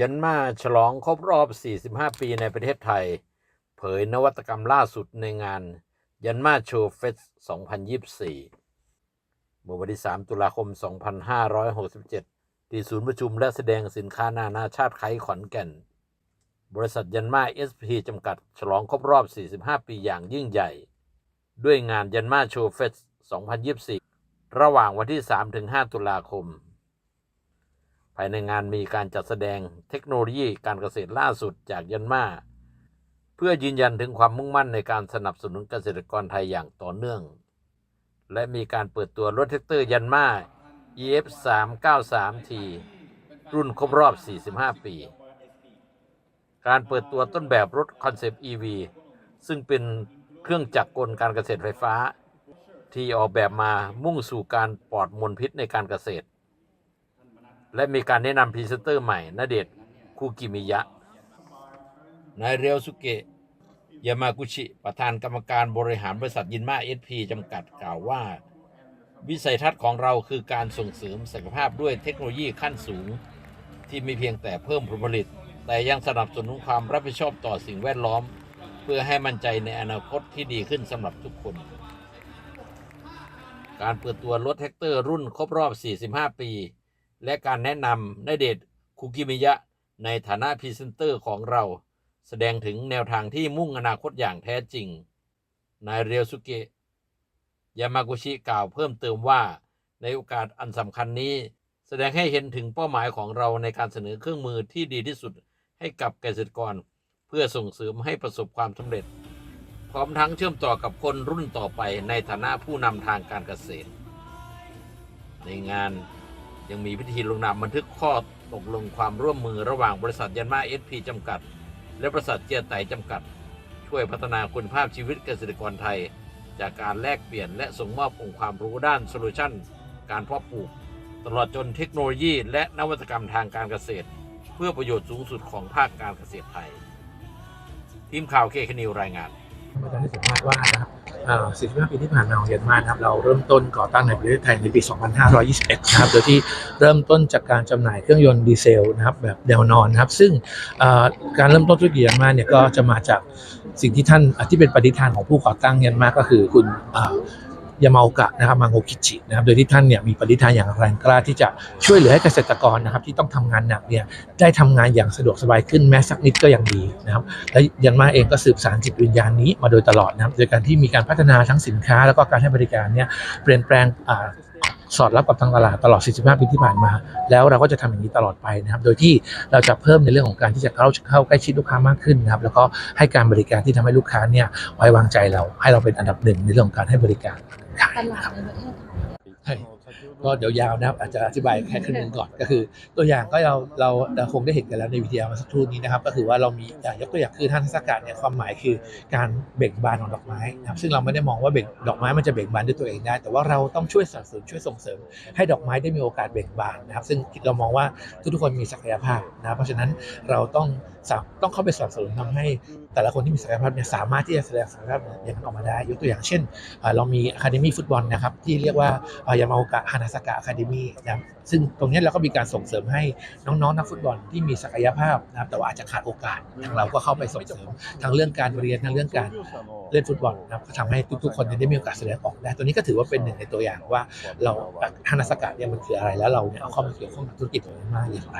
ยันมาฉลองครบรอบ 45 ปีในประเทศไทย เผยนวัตกรรมล่าสุดในงาน ยันมาโชว์เฟส 2024เมื่อวันที่ 3 ตุลาคม 2567 ที่ศูนย์ประชุมและแสดงสินค้านานาชาติไคขอนแก่น บริษัทยันมาเอสพีจำกัด ฉลองครบรอบ 45 ปีอย่างยิ่งใหญ่ ด้วยงานยันมาโชว์เฟส 2024 ระหว่างวันที่ 3-5 ตุลาคม ภายในงานมีการจัดแสดงเทคโนโลยีการเกษตรล่าสุดจากยันมาเพื่อยืนยันถึงความมุ่งมั่นในการสนับสนุนเกษตรกรไทยอย่างต่อเนื่อง และมีการเปิดตัวรถแท็กเตอร์ยันมา EF 3 9 3 T รุ่นครบรอบ 45 ปี การเปิดตัวต้นแบบรถคอนเซปต์ EV ซึ่งเป็นเครื่องจักรกลการเกษตรไฟฟ้า ที่ออกแบบมามุ่งสู่การปลอดมลพิษในการเกษตร และมีการแนะนำพรีเซนเตอร์ใหม่ณเดชคูกิมิยะ นายเรียวสุเกะยามากุชิ ประธานกรรมการบริหารบริษัทยินมาเอสพีจำกัดกล่าวว่า วิสัยทัศน์ของเราคือการส่งเสริมศักยภาพด้วยเทคโนโลยีขั้นสูง ที่ไม่เพียงแต่เพิ่มผลผลิต แต่ยังสนับสนุนความรับผิดชอบต่อสิ่งแวดล้อม เพื่อให้มั่นใจในอนาคตที่ดีขึ้นสำหรับทุกคน การเปิดตัวรถแท็กเตอร์รุ่นครบรอบ 45 ปี และการแนะนำนเดชคุกิมิยะ ในฐานะพรีเซนเตอร์ของเรา แสดงถึงแนวทางที่มุ่งอนาคตอย่างแท้จริง นายเรียวสุเกะยามากุชิกล่าวเพิ่มเติมว่า ในโอกาสอันสำคัญนี้ แสดงให้เห็นถึงเป้าหมายของเราในการเสนอเครื่องมือที่ดีที่สุดให้กับเกษตรกร เพื่อส่งเสริมให้ประสบความสำเร็จ พร้อมทั้งเชื่อมต่อกับคนรุ่นต่อไปในฐานะผู้นำทางการเกษตร ในงาน ยังมีพิธีลงนามบันทึกข้อตกลงความร่วมมือระหว่างบริษัทยันมาเอสพีจำกัด และบริษัทเจียไตจำกัด ช่วยพัฒนาคุณภาพชีวิตเกษตรกรไทย จากการแลกเปลี่ยนและส่งมอบองค์ความรู้ด้านโซลูชันการเพาะปลูก ตลอดจนเทคโนโลยี และนวัตกรรมทางการเกษตร เพื่อประโยชน์สูงสุดของภาคการเกษตรไทย ทีมข่าวเคคนิวรายงานอาจารย์สัมภาษณ์ว่านะครับ 45 ปีที่ผ่านมาของเยนมานะครับเราเริ่มต้นก่อตั้งในประเทศไทยในปี 2521 นะครับ โดยที่เริ่มต้นจากการจำหน่ายเครื่องยนต์ดีเซลนะครับแบบแนวนอนนะครับ ซึ่งการเริ่มต้นธุรกิจเยนมาเนี่ยก็จะมาจากสิ่งที่ท่านที่เป็นปฏิฐานของผู้ก่อตั้งเยนมาก็คือคุณ ยามาโอกะนะครับมังโงคิจินะครับโดยที่ท่านเนี่ยมีปฏิฐานอย่างแรงกล้าที่จะช่วยเหลือให้เกษตรกรนะครับที่ต้องทำงานหนักเนี่ยได้ทำงานอย่างสะดวกสบายขึ้นแม้สักนิดก็ยังดีนะครับและยันมาเองก็สืบสานจิตวิญญาณนี้มาโดยตลอดนะครับโดยการที่มีการพัฒนาทั้งสินค้า แล้วก็การให้บริการเนี่ยเปลี่ยนแปลงอ่า สอดรับกับทางตลาดตลอด 45 ปีที่ผ่านมา แล้วเราก็จะทำอย่างนี้ตลอดไปนะครับ โดยที่เราจะเพิ่มในเรื่องของการที่จะเข้าเข้าใกล้ชิดลูกค้ามากขึ้นนะครับ แล้วก็ให้การบริการที่ทำให้ลูกค้าเนี่ยไว้วางใจเราให้เราเป็นอันดับหนึ่งในเรื่องของการให้บริการตลาดในประเทศไทย ก็เดี๋ยวยาวนะครับอาจจะอธิบายแค่ครึ่งหนึงก่อนก็คือ ตัวอย่างก็เราเราเราคงได้เห็นกันแล้วในวิดีโอมื่อสักครู่นี้นะครับ ก็คือว่าเรามีอะยกตัวอย่างคือท่านเทศกาลเนี่ยความหมายคือการเบ่งบานของดอกไม้นะครับซึ่งเราไม่ได้มองว่าเบ่งดอกไม้มันจะเบ่งบานด้วยตัวเองได้ แต่ว่าเราต้องช่วยสนับสนุนช่วยส่งเสริม ให้ดอกไม้ได้มีโอกาสเบ่งบานนะครับ ซึ่งเรามองว่าทุกๆคนมีศักยภาพนะครับเพราะฉะนั้นเราต้องสาต้องเข้าไปสนับสนุนทำให้แต่ละคนที่มีศักยภาพเนี่ยสามารถที่จะแสดงศักยภาพอย่างนั้นออกมาได้ ยกตัวอย่างเช่น เรามีอะคาเดมี่ฟุตบอลนะครับที่เรียกว่ายามาโอกะฮานาสกะอะคาเดมี่นะครับซึ่งตรงนี้เราก็มีการส่งเสริมให้น้องๆนักฟุตบอลที่มีศักยภาพนะครับแต่ว่าอาจจะขาดโอกาสทางเราก็เข้าไปส่งเสริมทั้งเรื่องการเรียนทั้งเรื่องการเล่นฟุตบอลนะครับก็ทำให้ทุกๆคนเนี่ยได้มีโอกาสแสดงออกได้ตัวนี้ก็ถือว่าเป็นหนึ่งในตัวอย่างว่า เราฮานาสกะเนี่ยมันคืออะไรแล้วเราเนี่ยเอาเข้ามาเกี่ยวข้องกับธุรกิจของมันมากอย่างไร